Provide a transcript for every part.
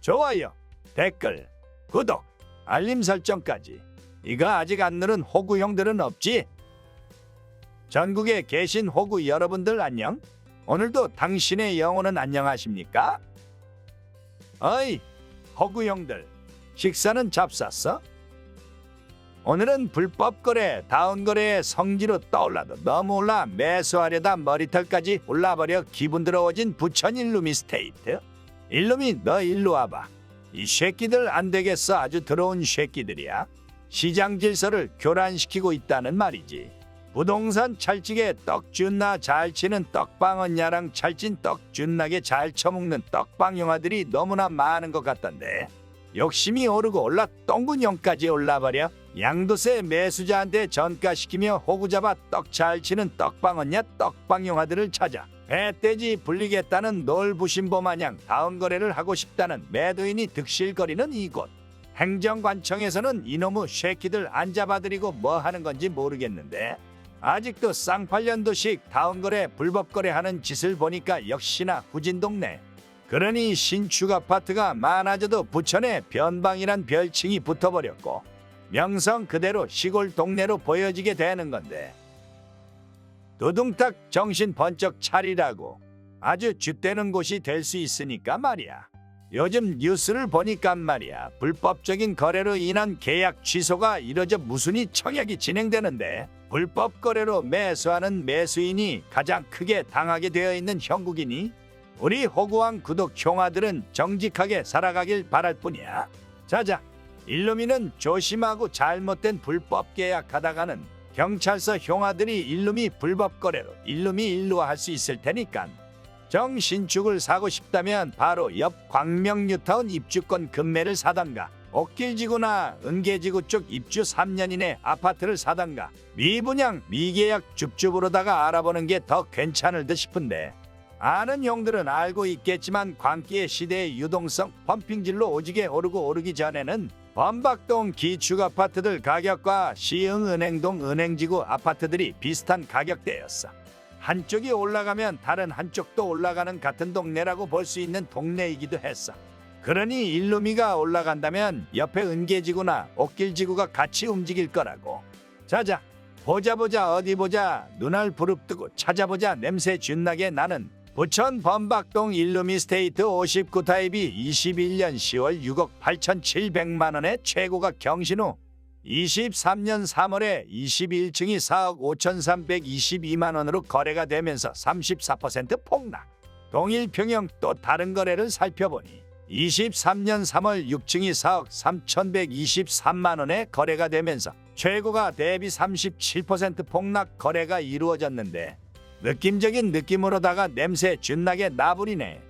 좋아요, 댓글, 구독, 알림 설정까지. 이거 아직 안 누른 호구 형들은 없지? 전국에 계신 호구 여러분들 안녕? 오늘도 당신의 영혼은 안녕하십니까? 어이, 호구 형들, 식사는 잡쌌어? 오늘은 불법 거래, 다운 거래의 성지로 떠올라도 너무 올라 매수하려다 머리털까지 올라버려 기분 더러워진 부천 일루미 스테이트. 일루미 너 일로 와봐. 이 쉐끼들 안 되겠어 아주 더러운 쉐끼들이야. 시장 질서를 교란시키고 있다는 말이지. 부동산 찰지게 떡 준나 잘 치는 떡방언야랑 찰진 떡 준나게 잘 처먹는 떡방 영화들이 너무나 많은 것 같던데. 욕심이 오르고 올라 똥군형까지 올라버려 양도세 매수자한테 전가시키며 호구 잡아 떡 잘 치는 떡방언냐 떡방 영화들을 찾아 배떼지 불리겠다는 놀부심보 마냥 다운 거래를 하고 싶다는 매도인이 득실거리는 이곳. 행정관청에서는 이놈의 쉐키들 안 잡아들이고 뭐 하는 건지 모르겠는데 아직도 쌍팔년도식 다운 거래 불법 거래하는 짓을 보니까 역시나 후진 동네. 그러니 신축 아파트가 많아져도 부천에 변방이란 별칭이 붙어버렸고 명성 그대로 시골 동네로 보여지게 되는 건데 두둥탁 정신 번쩍 차리라고 아주 쥐되는 곳이 될 수 있으니까 말이야. 요즘 뉴스를 보니까 말이야 불법적인 거래로 인한 계약 취소가 이뤄져 무순히 청약이 진행되는데 불법 거래로 매수하는 매수인이 가장 크게 당하게 되어 있는 형국이니 우리 호구왕 구독 형아들은 정직하게 살아가길 바랄 뿐이야. 자자, 일루미는 조심하고 잘못된 불법 계약하다가는 경찰서 형아들이 일루미 불법 거래로 일루미 일루화할 수 있을 테니까. 정신축을 사고 싶다면 바로 옆 광명뉴타운 입주권 금매를 사던가 옥길지구나 은계지구 쪽 입주 3년 이내 아파트를 사던가 미분양 미계약 줍줍으로다가 알아보는 게 더 괜찮을 듯 싶은데 아는 형들은 알고 있겠지만 광기의 시대의 유동성 펌핑질로 오지게 오르고 오르기 전에는 범박동 기축 아파트들 가격과 시흥은행동 은행지구 아파트들이 비슷한 가격대였어. 한쪽이 올라가면 다른 한쪽도 올라가는 같은 동네라고 볼 수 있는 동네이기도 했어. 그러니 일루미가 올라간다면 옆에 은계지구나 옥길지구가 같이 움직일 거라고. 자자, 보자 보자 어디 보자 눈알 부릅뜨고 찾아보자 냄새 준나게 나는 부천 범박동 일루미 스테이트 59타입이 21년 10월 6억 8,700만 원의 최고가 경신후 23년 3월에 21층이 4억 5,322만 원으로 거래가 되면서 34% 폭락. 동일 평형 또 다른 거래를 살펴보니 23년 3월 6층이 4억 3,123만 원에 거래가 되면서 최고가 대비 37% 폭락 거래가 이루어졌는데 느낌적인 느낌으로다가 냄새 준나게 나부리네.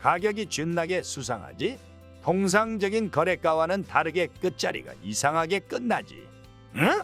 가격이 준나게 수상하지? 통상적인 거래가와는 다르게 끝자리가 이상하게 끝나지. 응?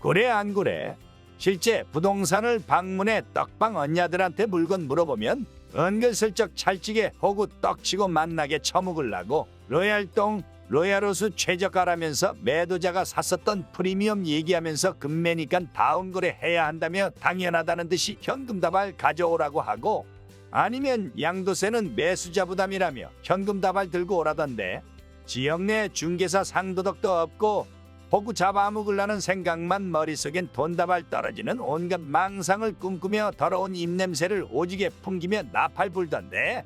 그래 안 그래? 실제 부동산을 방문해 떡방 언니들한테 물건 물어보면 은근슬쩍 찰지게 호구 떡치고 만나게 처먹으려고 로얄동 로얄호수 최저가라면서 매도자가 샀었던 프리미엄 얘기하면서 금매니깐 다운 거래 해야 한다며 당연하다는 듯이 현금 다발 가져오라고 하고 아니면 양도세는 매수자 부담이라며 현금 다발 들고 오라던데 지역 내 중개사 상도덕도 없고 호구 잡아먹으려는 생각만 머릿속엔 돈다발 떨어지는 온갖 망상을 꿈꾸며 더러운 입냄새를 오지게 풍기며 나팔 불던데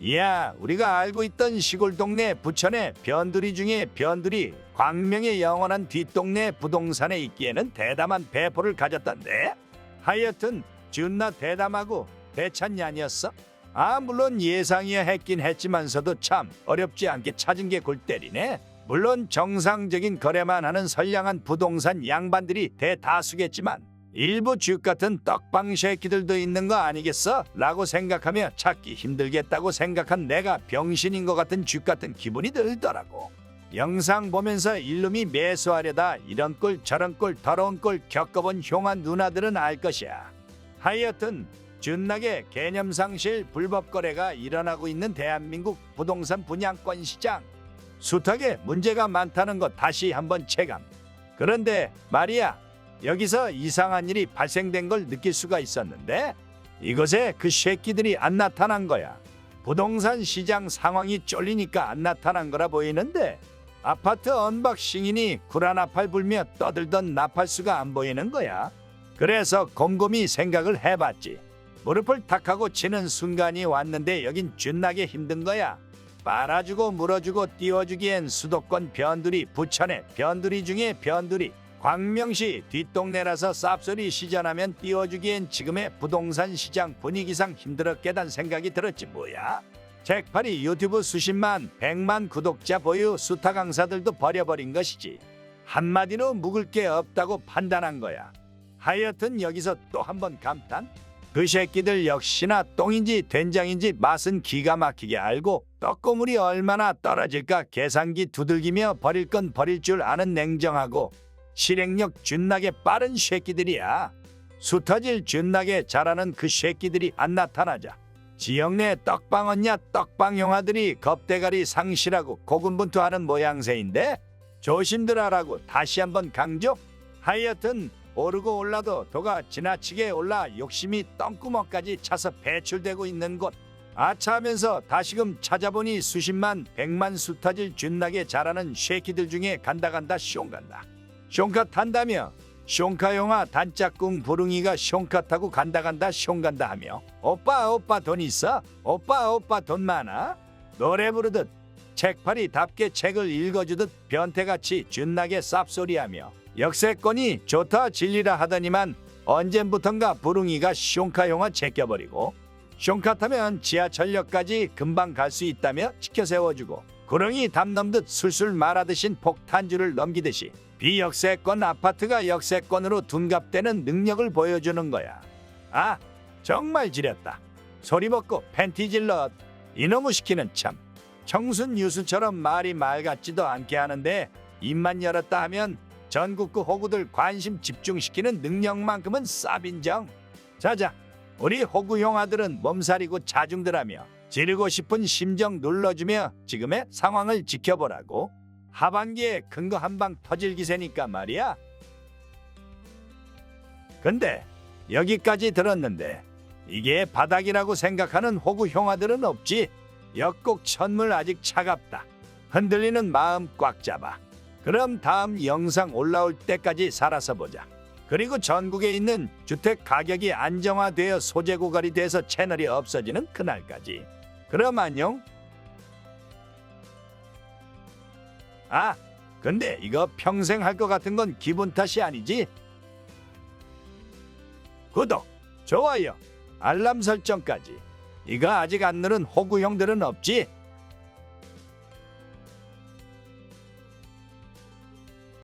이야 우리가 알고 있던 시골 동네 부천의 변두리 중에 변두리 광명의 영원한 뒷동네 부동산에 있기에는 대담한 배포를 가졌던데 하여튼 준나 대담하고 대찬이 아니었어? 아 물론 예상이야 했긴 했지만서도 참 어렵지 않게 찾은 게 골 때리네 물론 정상적인 거래만 하는 선량한 부동산 양반들이 대다수겠지만 일부 쥐 같은 떡방 새끼들도 있는 거 아니겠어? 라고 생각하며 찾기 힘들겠다고 생각한 내가 병신인 것 같은 쥐 같은 기분이 들더라고. 영상 보면서 일lum이 매수하려다 이런 꼴 저런 꼴 더러운 꼴 겪어본 형한 누나들은 알 것이야. 하여튼 준나게 개념상실 불법 거래가 일어나고 있는 대한민국 부동산 분양권 시장. 숱하게 문제가 많다는 것 다시 한번 체감. 그런데 말이야. 여기서 이상한 일이 발생된 걸 느낄 수가 있었는데 이것에 그 새끼들이 안 나타난 거야. 부동산 시장 상황이 쫄리니까 안 나타난 거라 보이는데 아파트 언박싱이니 구라나팔 불며 떠들던 나팔수가 안 보이는 거야. 그래서 곰곰이 생각을 해봤지. 무릎을 탁 하고 치는 순간이 왔는데 여긴 존나게 힘든 거야. 빨아주고 물어주고 띄워주기엔 수도권 변두리 부천의 변두리 중에 변두리 광명시 뒷동네라서 쌉소리 시전하면 띄워주기엔 지금의 부동산 시장 분위기상 힘들었겠단 생각이 들었지 뭐야. 잭팔이 유튜브 수십만 백만 구독자 보유 수타 강사들도 버려버린 것이지. 한마디로 묵을 게 없다고 판단한 거야. 하여튼 여기서 또 한 번 감탄. 그 새끼들 역시나 똥인지 된장인지 맛은 기가 막히게 알고 떡고물이 얼마나 떨어질까 계산기 두들기며 버릴 건 버릴 줄 아는 냉정하고 실행력 준나게 빠른 새끼들이야. 수터질 준나게 잘하는 그 새끼들이 안 나타나자. 지역 내 떡방 언냐 떡방 영화들이 겁대가리 상실하고 고군분투하는 모양새인데 조심들 하라고 다시 한번 강조. 하여튼 오르고 올라도 도가 지나치게 올라 욕심이 똥구멍까지 차서 배출되고 있는 곳. 아차하면서 다시금 찾아보니 수십만 백만 수타질 준나게 잘하는 쉐키들 중에 간다 간다 숑 간다. 숑카 탄다며 숑카 영화 단짝꿍 부릉이가 숑카 타고 간다 간다 숑 간다 하며 오빠 오빠 돈 있어? 오빠 오빠 돈 많아? 노래 부르듯 책팔이답게 책을 읽어주듯 변태같이 준나게 쌉소리하며 역세권이 좋다 진리라 하더니만 언젠부턴가 부릉이가 숑카 영화 제껴버리고 숑카 타면 지하철역까지 금방 갈 수 있다며 지켜 세워주고 구렁이 담 넘듯 술술 말아드신 폭탄주를 넘기듯이 비역세권 아파트가 역세권으로 둔갑되는 능력을 보여주는 거야. 아 정말 지렸다. 소리 벗고 팬티 질러 이놈의 시키는 참 청순 유수처럼 말이 말 같지도 않게 하는데 입만 열었다 하면 전국구 호구들 관심 집중시키는 능력만큼은 쌉인정. 자자 우리 호구 형아들은 몸살이고 자중들하며 지르고 싶은 심정 눌러주며 지금의 상황을 지켜보라고. 하반기에 큰 거 한 방 터질 기세니까 말이야. 근데 여기까지 들었는데 이게 바닥이라고 생각하는 호구 형아들은 없지. 역곡 천물 아직 차갑다. 흔들리는 마음 꽉 잡아. 그럼 다음 영상 올라올 때까지 살아서 보자. 그리고 전국에 있는 주택 가격이 안정화되어 소재 고갈이 돼서 채널이 없어지는 그날까지. 그럼 안녕. 아, 근데 이거 평생 할 것 같은 건 기분 탓이 아니지? 구독, 좋아요, 알람 설정까지. 이거 아직 안 누른 호구 형들은 없지?